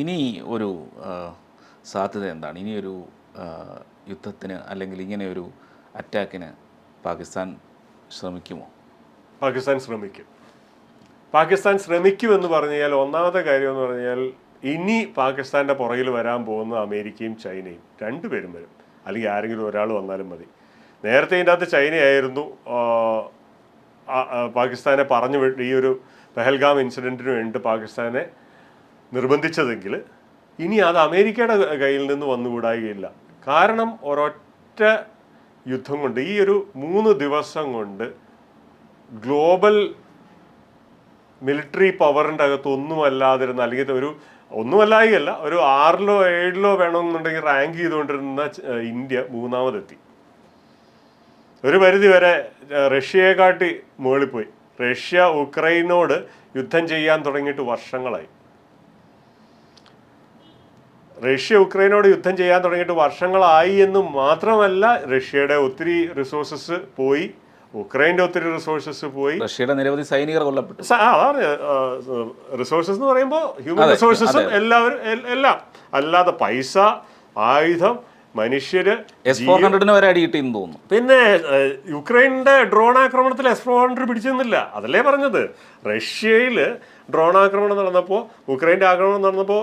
ഇനി ഒരു സാധ്യത എന്താണ്? ഇനിയൊരു യുദ്ധത്തിന് അല്ലെങ്കിൽ ഇങ്ങനെ ഒരു അറ്റാക്കിന് പാകിസ്ഥാൻ ശ്രമിക്കുമോ? പാകിസ്ഥാൻ ശ്രമിക്കും. പാകിസ്ഥാൻ ശ്രമിക്കുമെന്ന് പറഞ്ഞു കഴിഞ്ഞാൽ ഒന്നാമത്തെ കാര്യം എന്ന് പറഞ്ഞാൽ ഇനി പാകിസ്ഥാന്റെ പുറകിൽ വരാൻ പോകുന്ന അമേരിക്കയും ചൈനയും. രണ്ടുപേരും വരും. അല്ലെങ്കിൽ ആരെങ്കിലും ഒരാൾ വന്നാലും മതി. നേരത്തെ ഇതിന്റെ അകത്ത് ചൈനയായിരുന്നു പാകിസ്ഥാനെ പറഞ്ഞു ഈ ഒരു പെഹൽഗാം ഇൻസിഡന്റിന് വേണ്ടി പാകിസ്ഥാനെ നിർബന്ധിച്ചതെങ്കിൽ ഇനി അത് അമേരിക്കയുടെ കയ്യിൽ നിന്ന് വന്നുകൂടായികയില്ല കാരണം ഒരൊറ്റ യുദ്ധം കൊണ്ട് ഈ ഒരു മൂന്ന് ദിവസം കൊണ്ട് ഗ്ലോബൽ മിലിറ്ററി പവറിന്റെ അകത്ത് ഒന്നുമല്ലാതിരുന്ന അല്ലെങ്കിൽ ഒരു ഒന്നുമല്ലായികയല്ല ഒരു ആറിലോ ഏഴിലോ വേണമെന്നുണ്ടെങ്കിൽ റാങ്ക് ചെയ്തുകൊണ്ടിരുന്ന ഇന്ത്യ മൂന്നാമതെത്തി. ഒരു പരിധി വരെ റഷ്യയെ കാട്ടി മുകളിൽ പോയി. റഷ്യ ഉക്രൈനോട് യുദ്ധം ചെയ്യാൻ തുടങ്ങിയിട്ട് വർഷങ്ങളായി. റഷ്യ ഉക്രൈനോട് യുദ്ധം ചെയ്യാൻ തുടങ്ങിയിട്ട് വർഷങ്ങളായി എന്ന് മാത്രമല്ല റഷ്യയുടെ ഒത്തിരി റിസോഴ്സസ് പോയി ഉക്രൈന്റെ ഒത്തിരി റിസോഴ്സസ് പോയി. റഷ്യയുടെ നിരവധി സൈനികർ കൊല്ലപ്പെട്ടു. അതാണ് റിസോഴ്സസ് എന്ന് പറയുമ്പോൾ ഹ്യൂമൻ റിസോഴ്സസും എല്ലാവരും എല്ലാം. അല്ലാതെ പൈസ ആയുധം മനുഷ്യര് എസ് ഫോർ ഹൺഡ്രഡിന് വരെ അടി കിട്ടിയെന്ന് തോന്നുന്നു. പിന്നെ യുക്രൈനിന്റെ ഡ്രോൺ ആക്രമണത്തിൽ എസ് ഫോർ ഹൺഡ്രഡ് പിടിച്ചെന്നില്ല. അതല്ലേ പറഞ്ഞത്? റഷ്യയിൽ ഡ്രോൺ ആക്രമണം നടന്നപ്പോൾ ഉക്രൈന്റെ ആക്രമണം നടന്നപ്പോൾ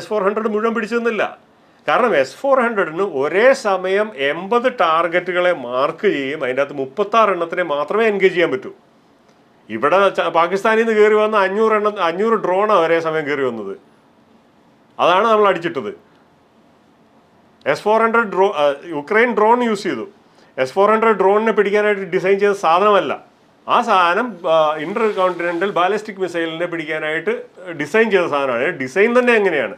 എസ് ഫോർ ഹൺഡ്രഡ് മുഴുവൻ പിടിച്ചെന്നില്ല. കാരണം എസ് ഫോർ ഹൺഡ്രഡിന് ഒരേ സമയം എൺപത് ടാർഗറ്റുകളെ മാർക്ക് ചെയ്യും അതിന്റെ അകത്ത് മുപ്പത്താറ് എണ്ണത്തിനെ മാത്രമേ എൻഗേജ് ചെയ്യാൻ പറ്റൂ. ഇവിടെ പാകിസ്ഥാനിൽ നിന്ന് കയറി വന്ന അഞ്ഞൂറ് എണ്ണം അഞ്ഞൂറ് ഡ്രോണാണ് ഒരേ സമയം കയറി വന്നത്. അതാണ് നമ്മൾ അടിച്ചിട്ടത്. S four hundred draw Ukraine drone use ചെയ്തു. എസ് ഫോർ ഹൺഡ്രഡ് ഡ്രോണിനെ പിടിക്കാനായിട്ട് ഡിസൈൻ ചെയ്ത സാധനമല്ല. ആ സാധനം ഇന്റർ കോണ്ടിനെന്റൽ ബാലിസ്റ്റിക് മിസൈലിനെ പിടിക്കാനായിട്ട് ഡിസൈൻ ചെയ്ത സാധനമാണ്. ഡിസൈൻ തന്നെ എങ്ങനെയാണ്?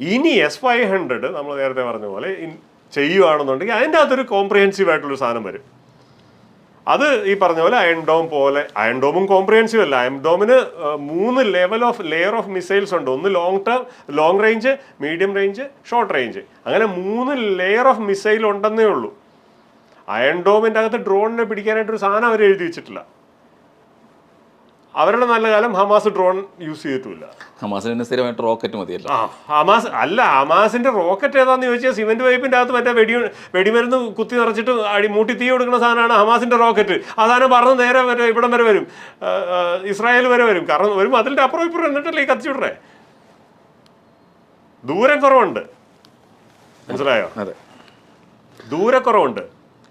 ഇനി എസ് ഫൈവ് ഹൺഡ്രഡ് നമ്മൾ നേരത്തെ പറഞ്ഞ പോലെ ചെയ്യുകയാണെന്നുണ്ടെങ്കിൽ അതിന്റെ അകത്തൊരു കോംപ്രിഹെൻസീവ് ആയിട്ടുള്ളൊരു സാധനം വരും. അത് ഈ പറഞ്ഞ പോലെ അയൺ ഡോം പോലെ അയൺ ഡോമും കോംപ്രിഹെൻസീവ് അല്ല. അയൺ ഡോമിന് മൂന്ന് level of layer of missiles ഉണ്ട്. ഒന്ന് long term long range medium range short range അങ്ങനെ മൂന്ന് ലെയർ ഓഫ് മിസൈൽ ഉണ്ടെന്നേ ഉള്ളൂ. അയൺ ഡോമിന്റെ അകത്ത് ഡ്രോണിനെ പിടിക്കാനായിട്ട് ഒരു സാധനം അവർ എഴുതി വെച്ചിട്ടില്ല. അവരുടെ നല്ല കാലം ഹമാസ് ഡ്രോൺ യൂസ് ചെയ്തിട്ടില്ല ഹമാസിന് സ്ഥിരമായിട്ട് റോക്കറ്റ് മതിയല്ലോ. ആ ഹമാസ് അല്ല ഹമാസിന്റെ റോക്കറ്റ് ഏതാന്ന് ചോദിച്ചാൽ സിമെന്റ് പൈപ്പിന്റെ അകത്ത് മറ്റേ വെടി വെടിമരുന്ന് കുത്തി നിറച്ചിട്ട് അടി മൂട്ടി തീ കൊടുക്കുന്ന സാധനമാണ് ഹമാസിന്റെ റോക്കറ്റ്. അതാണ് പറഞ്ഞു നേരെ വരെ ഇവിടം വരെ വരും. ഇസ്രായേൽ വരെ വരും. കാരണം ഒരു മതിലിന്റെ അപ്പുറം ഇപ്പുറം എന്നിട്ടല്ലേ ഈ കത്തിച്ചുവിടേ ദൂരം കുറവുണ്ട് മനസ്സിലായോ? അതെ. ദൂരക്കുറവുണ്ട്.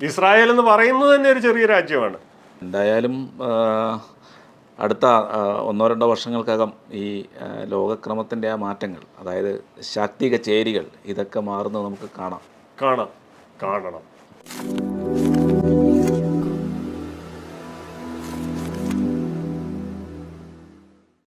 ഇസ്രായേൽ എന്ന് പറയുന്നത് തന്നെ ഒരു ചെറിയ രാജ്യമാണ്. എന്തായാലും അടുത്ത ഒന്നോ രണ്ടോ വർഷങ്ങൾക്കകം ഈ ലോകക്രമത്തിന്റെ ആ മാറ്റങ്ങൾ അതായത് ശാക്തിക ചേരികൾ ഇതൊക്കെ മാറുന്നത് നമുക്ക് കാണാം. കാണാം. കാണണം.